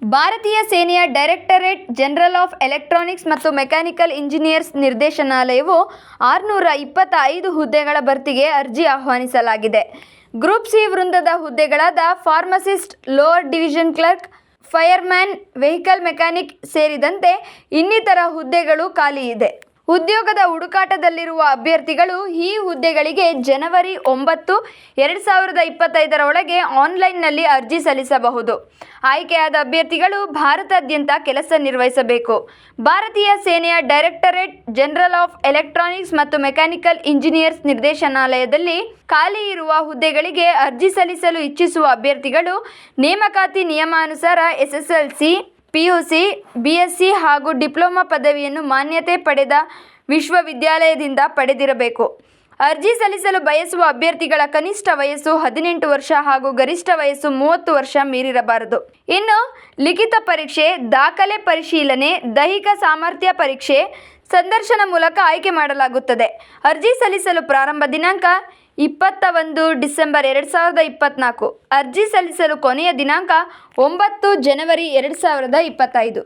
ಭಾರತೀಯ ಸೇನೆಯ directorate general of electronics ಮತ್ತು ಮೆಕ್ಯಾನಿಕಲ್ ಇಂಜಿನಿಯರ್ಸ್ ನಿರ್ದೇಶನಾಲಯವು ಆರುನೂರ ಇಪ್ಪತ್ತ ಐದು ಹುದ್ದೆಗಳ ಭರ್ತಿಗೆ ಅರ್ಜಿ ಆಹ್ವಾನಿಸಲಾಗಿದೆ. ಗ್ರೂಪ್ ಸಿ ವೃಂದದ ಹುದ್ದೆಗಳಾದ pharmacist, lower division clerk, fireman, vehicle mechanic ಸೇರಿದಂತೆ ಇನ್ನಿತರ ಹುದ್ದೆಗಳು ಖಾಲಿ ಇದೆ. ಉದ್ಯೋಗದ ಹುಡುಕಾಟದಲ್ಲಿರುವ ಅಭ್ಯರ್ಥಿಗಳು ಈ ಹುದ್ದೆಗಳಿಗೆ ಜನವರಿ ಒಂಬತ್ತು, ಎರಡು ಸಾವಿರದ ಇಪ್ಪತ್ತೈದರ ಒಳಗೆ ಆನ್ಲೈನ್ನಲ್ಲಿ ಅರ್ಜಿ ಸಲ್ಲಿಸಬಹುದು. ಆಯ್ಕೆಯಾದ ಅಭ್ಯರ್ಥಿಗಳು ಭಾರತಾದ್ಯಂತ ಕೆಲಸ ನಿರ್ವಹಿಸಬೇಕು. ಭಾರತೀಯ ಸೇನೆಯ ಡೈರೆಕ್ಟರೇಟ್ ಜನರಲ್ ಆಫ್ ಎಲೆಕ್ಟ್ರಾನಿಕ್ಸ್ ಮತ್ತು ಮೆಕ್ಯಾನಿಕಲ್ ಇಂಜಿನಿಯರ್ಸ್ ನಿರ್ದೇಶನಾಲಯದಲ್ಲಿ ಖಾಲಿ ಇರುವ ಹುದ್ದೆಗಳಿಗೆ ಅರ್ಜಿ ಸಲ್ಲಿಸಲು ಇಚ್ಛಿಸುವ ಅಭ್ಯರ್ಥಿಗಳು ನೇಮಕಾತಿ ನಿಯಮಾನುಸಾರ ಎಸ್ಎಸ್ಎಲ್ಸಿ ಪಿಯುಸಿ, ಬಿಎಸ್ಸಿ ಹಾಗೂ ಡಿಪ್ಲೊಮಾ ಪದವಿಯನ್ನು ಮಾನ್ಯತೆ ಪಡೆದ ವಿಶ್ವವಿದ್ಯಾಲಯದಿಂದ ಪಡೆದಿರಬೇಕು. ಅರ್ಜಿ ಸಲ್ಲಿಸಲು ಬಯಸುವ ಅಭ್ಯರ್ಥಿಗಳ ಕನಿಷ್ಠ ವಯಸ್ಸು ಹದಿನೆಂಟು ವರ್ಷ ಹಾಗೂ ಗರಿಷ್ಠ ವಯಸ್ಸು ಮೂವತ್ತು ವರ್ಷ ಮೀರಿರಬಾರದು. ಇನ್ನು, ಲಿಖಿತ ಪರೀಕ್ಷೆ, ದಾಖಲೆ ಪರಿಶೀಲನೆ, ದೈಹಿಕ ಸಾಮರ್ಥ್ಯ ಪರೀಕ್ಷೆ, ಸಂದರ್ಶನ ಮೂಲಕ ಆಯ್ಕೆ ಮಾಡಲಾಗುತ್ತದೆ. ಅರ್ಜಿ ಸಲ್ಲಿಸಲು ಪ್ರಾರಂಭ ದಿನಾಂಕ ಇಪ್ಪತ್ತ ಒಂದು ಡಿಸೆಂಬರ್ ಎರಡು ಸಾವಿರದ ಇಪ್ಪತ್ತ್ನಾಲ್ಕು ಅರ್ಜಿ ಸಲ್ಲಿಸಲು ಕೊನೆಯ ದಿನಾಂಕ ಒಂಬತ್ತು ಜನವರಿ ಎರಡು ಸಾವಿರದ ಇಪ್ಪತ್ತೈದು.